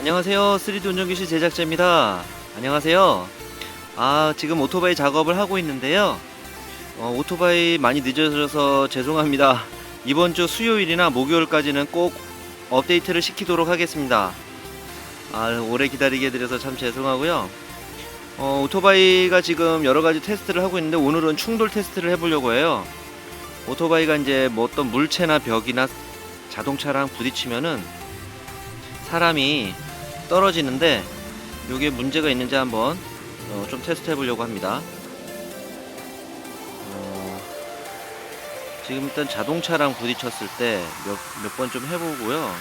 안녕하세요. 3D 운전교실 제작자입니다. 안녕하세요. 아, 지금 오토바이 작업을 하고 있는데요. 어, 오토바이 많이 늦어져서 죄송합니다. 이번 주 수요일이나 목요일까지는 꼭 업데이트를 시키도록 하겠습니다. 아, 오래 기다리게 해드려서 참 죄송하고요. 어, 오토바이가 지금 여러 가지 테스트를 하고 있는데 오늘은 충돌 테스트를 해보려고 해요. 오토바이가 이제 뭐 어떤 물체나 벽이나 자동차랑 부딪히면은 사람이 떨어지는데 이게 문제가 있는지 한번 어, 좀 테스트 해보려고 합니다. 어, 지금 일단 자동차랑 부딪혔을 때 몇 몇 번 좀 해보고요.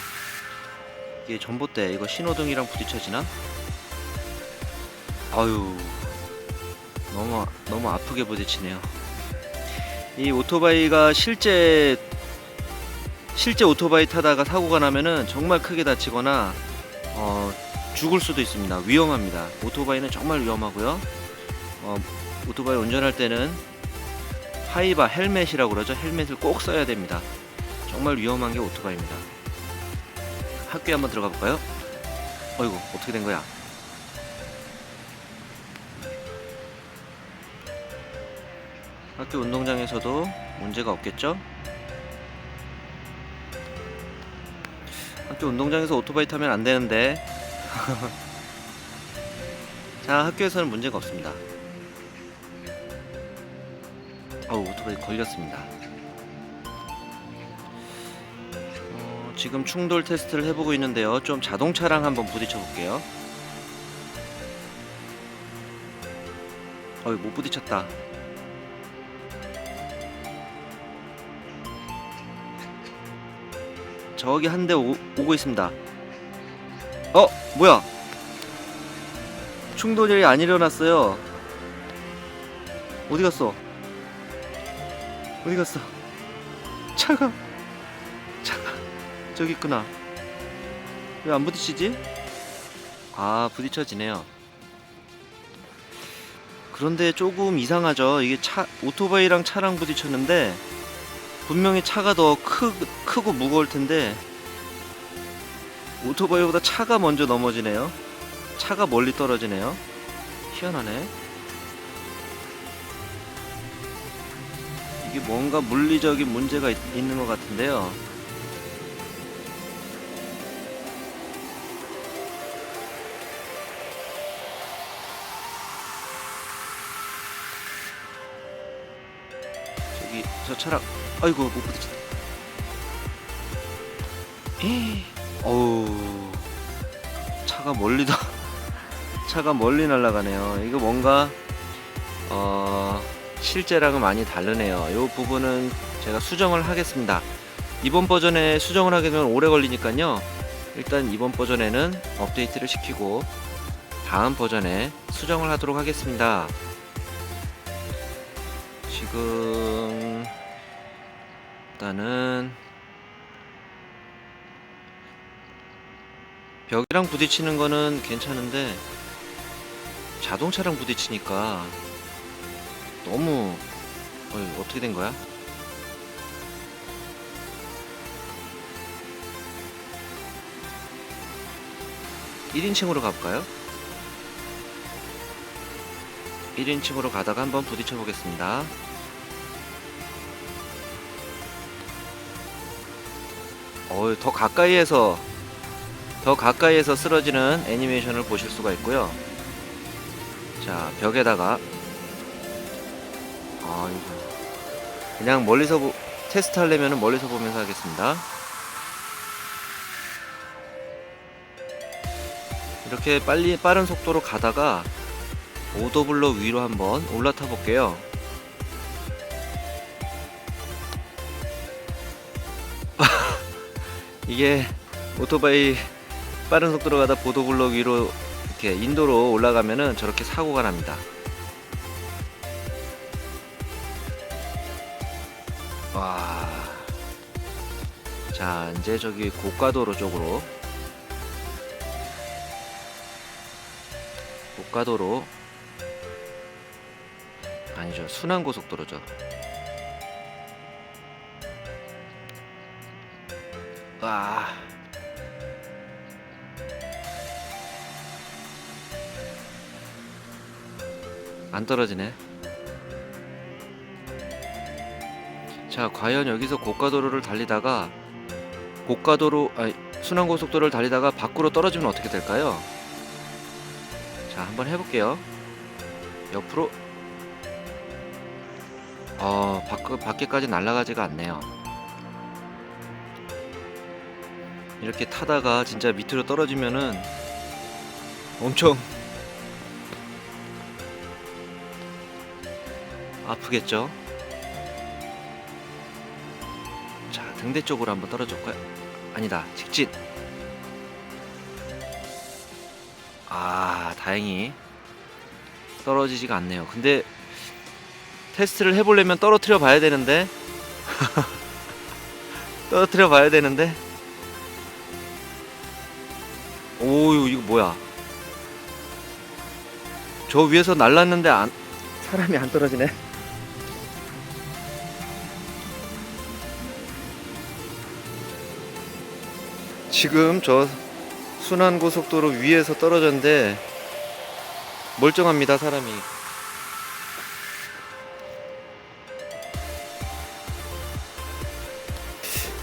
이게 전봇대 이거 신호등이랑 부딪혀지나? 아유 너무 너무 아프게 부딪히네요. 이 오토바이가 실제 실제 오토바이 타다가 사고가 나면은 정말 크게 다치거나 어, 죽을 수도 있습니다. 위험합니다. 오토바이는 정말 위험하고요. 어, 오토바이 운전할 때는 하이바 헬멧이라고 그러죠. 헬멧을 꼭 써야 됩니다. 정말 위험한 게 오토바이입니다. 학교에 한번 들어가 볼까요? 어이구 어떻게 된 거야? 학교 운동장에서도 문제가 없겠죠? 학교 운동장에서 오토바이 타면 안 되는데. 자, 학교에서는 문제가 없습니다. 어우, 오토바이 걸렸습니다. 어, 지금 충돌 테스트를 해보고 있는데요. 좀 자동차랑 한번 부딪혀 볼게요. 어이, 못 부딪혔다. 저기 한 대 오고 있습니다. 어, 뭐야? 충돌이 안 일어났어요. 어디 갔어? 어디 갔어? 차가, 차가 저기 있구나. 왜 안 부딪히지? 아, 부딪혀지네요. 그런데 조금 이상하죠. 이게 차 오토바이랑 차랑 부딪혔는데 분명히 차가 더 크, 크고 무거울 텐데 오토바이보다 차가 먼저 넘어지네요. 차가 멀리 떨어지네요. 희한하네. 이게 뭔가 물리적인 문제가 있, 있는 것 같은데요. 저기 저 차랑 아이고 못. 에이, 어우 차가 멀리 다 차가 멀리 날아가네요. 이거 뭔가 어 실제랑은 많이 다르네요. 이 부분은 제가 수정을 하겠습니다. 이번 버전에 수정을 하게 되면 오래 걸리니까요. 일단 이번 버전에는 업데이트를 시키고 다음 버전에 수정을 하도록 하겠습니다. 지금 일단은 벽이랑 부딪히는 거는 괜찮은데 자동차랑 부딪히니까 너무 어이, 어떻게 된 거야? 일인칭으로 가볼까요? 1인칭으로 가다가 한번 부딪혀 보겠습니다. 어, 더 가까이에서 더 가까이에서 쓰러지는 애니메이션을 보실 수가 있고요. 자, 벽에다가 아, 이거 그냥 멀리서 보, 테스트 하려면 멀리서 보면서 하겠습니다. 이렇게 빨리 빠른 속도로 가다가 오더블럭 위로 한번 올라타 볼게요. 이게 오토바이 빠른 속도로 가다 보도블럭 위로 이렇게 인도로 올라가면은 저렇게 사고가 납니다. 와. 자, 이제 저기 고가도로 쪽으로 고가도로 아니죠. 순환고속도로죠. 가볼까? 안 떨어지네. 자, 과연 여기서 고가도로를 달리다가 고가도로 아니 순환고속도로를 달리다가 밖으로 떨어지면 어떻게 될까요? 자, 한번 해볼게요. 옆으로 어 밖, 밖에까지 날아가지가 않네요. 이렇게 타다가 진짜 밑으로 떨어지면은 엄청 아프겠죠? 자, 등대 쪽으로 한번 떨어질까요? 아니다, 직진. 아, 다행히 떨어지지가 않네요. 근데 테스트를 해보려면 떨어뜨려 봐야 되는데 떨어뜨려 봐야 되는데 오 이거 뭐야? 저 위에서 날랐는데 안 사람이 안 떨어지네. 지금 저 순환 고속도로 위에서 떨어졌는데 멀쩡합니다 사람이.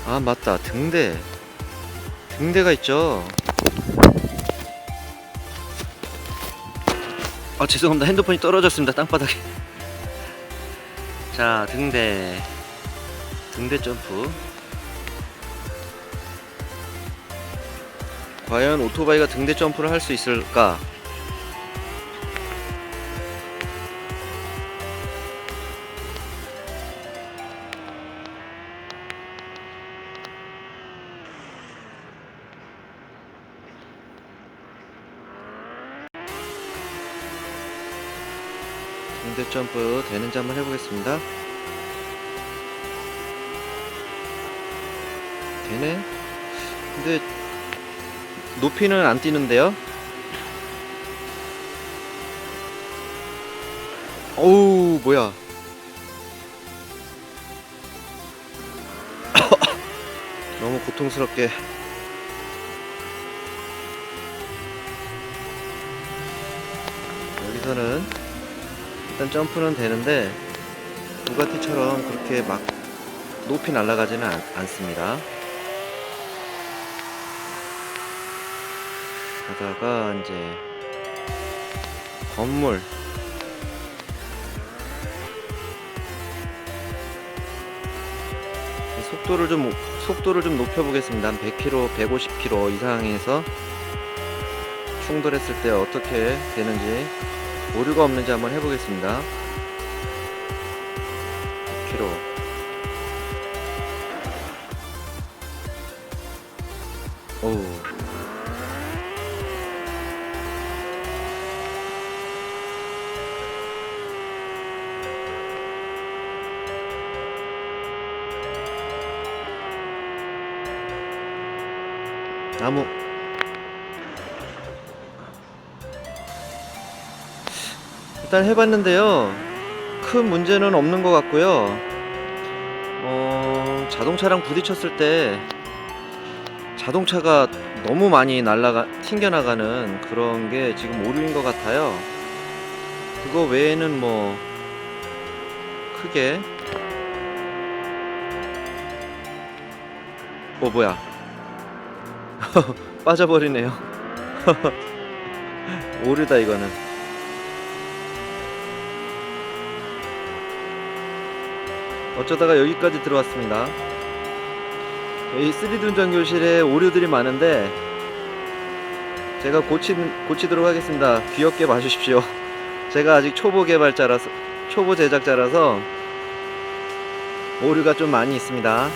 아 맞다. 등대. 등대가 있죠 아 죄송합니다. 핸드폰이 떨어졌습니다. 땅바닥에. 자 등대. 등대 점프. 과연 오토바이가 등대 점프를 할 수 있을까 등대 점프 되는지 한번 해보겠습니다. 되네. 근데 높이는 안 뛰는데요? 어우 뭐야. 너무 고통스럽게. 여기서는 일단 점프는 되는데 부가티처럼 그렇게 막 높이 날아가지는 않, 않습니다. 가다가 이제 건물 속도를 좀 속도를 좀 높여 보겠습니다. 한 100km, 150km 이상에서 충돌했을 때 어떻게 되는지 오류가 없는지 한번 해보겠습니다. 100km 어우. 나무 일단 해봤는데요 큰 문제는 없는 것 같고요 어, 자동차랑 부딪혔을 때 자동차가 너무 많이 날라가 튕겨나가는 그런 게 지금 오류인 것 같아요 그거 외에는 뭐 크게 어 뭐야 빠져버리네요. 오류다 이거는. 어쩌다가 여기까지 들어왔습니다. 이 3D 운전 교실에 오류들이 많은데 제가 고치 고치도록 하겠습니다. 귀엽게 봐주십시오. 제가 아직 초보 개발자라서 초보 제작자라서 오류가 좀 많이 있습니다.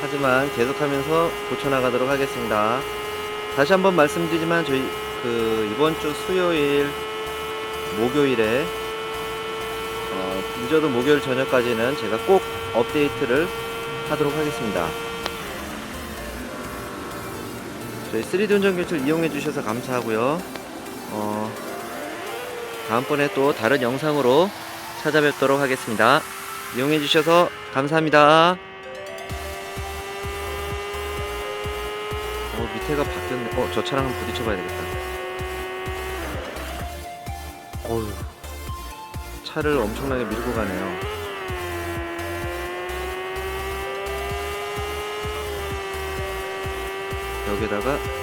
하지만 계속하면서 고쳐나가도록 하겠습니다. 다시 한번 말씀드리지만 저희 그 이번 주 수요일 목요일에 어, 늦어도 목요일 저녁까지는 제가 꼭 업데이트를 하도록 하겠습니다. 저희 3D 운전 교실 이용해 주셔서 감사하고요. 어, 다음번에 또 다른 영상으로 찾아뵙도록 하겠습니다. 이용해 주셔서 감사합니다. 어 밑에가 바뀌었네 어 저 차랑 한번 부딪혀 봐야 되겠다 어휴 차를 엄청나게 밀고 가네요. 여기다가